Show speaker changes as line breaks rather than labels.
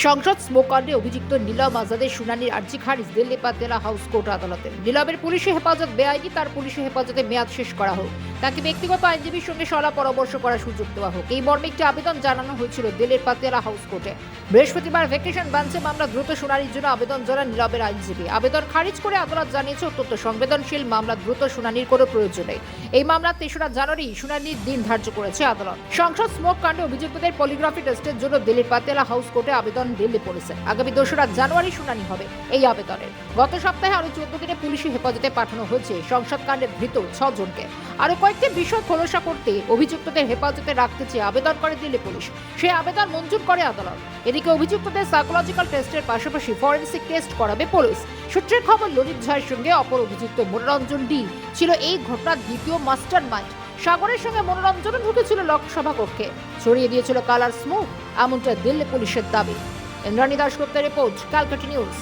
সংসদ স্মোকাণ্ডে অভিযুক্ত নীলম আজাদের শুনানির আর্জি খারিজ, দিল্লি পাতিয়ালা হাউস কোর্ট আদালতে। নীলমের পুলিশি হেফাজত বেআইনি, তার পুলিশি হেফাজতে মেয়াদ শেষ করা হোক। তাকে ব্যক্তিগত আইনজীবীর সঙ্গে সলা পরামর্শ করার সুযোগ দেওয়া হোক। এই মর্মে একটি আবেদন জানানো হয়েছিল দিল্লির পাতিয়ালা হাউস কোর্টে। বৃহস্পতিবার ভ্যাকেশন বেঞ্চে মামলা দ্রুত শুনানির জন্য আবেদন জানান নীলমের আইনজীবী। আবেদন খারিজ করে আদালত জানিয়েছে, অত্যন্ত সংবেদনশীল মামলা দ্রুত শুনানির কোনো প্রয়োজন নেই। এই মামলা তেসরা জানুয়ারি শুনানির দিন ধার্য করেছে আদালত। সংসদ স্মোক কাণ্ডে অভিযুক্তদের পলিগ্রাফি টেস্টের জন্য দিল্লির পাতিয়ালা হাউস কোর্টে আবেদন দিল্লি পুলিশের। আগামী দোসরা জানুয়ারি শুনানি হবে এই আবেদনের। গত সপ্তাহে আরও চোদ্দ দিনে পুলিশি হেফাজতে পাঠানো হয়েছে। সংসদ কাণ্ডে ধৃত ছজনকে। আরও কয়েকটি বিষয় খোলসা করতে অভিযুক্তদের হেফাজতে রাখতে চেয়ে আবেদন করে দিল্লি পুলিশ। সেই আবেদন মঞ্জুর করে আদালত। এদিকে অভিযুক্তদের সাইকোলজিক্যাল টেস্টের পাশাপাশি ফরেন্সিক টেস্ট করাবে পুলিশ। সূত্রের খবর, ললিত ঝায়ের সঙ্গে অপর অভিযুক্ত মনোরঞ্জন ডি। ছিল এই ঘটনার দ্বিতীয় মাস্টার মাইন্ড সাগরের সঙ্গে মনোরঞ্জনও ঢুকেছিল লোকসভা কক্ষে। ছড়িয়ে দিয়েছিল কালার স্মোক, এমনটা দিল্লি পুলিশের দাবি। ইন্দ্রাণী দাসগুপ্তের রিপোর্ট, ক্যালকাটা নিউজ।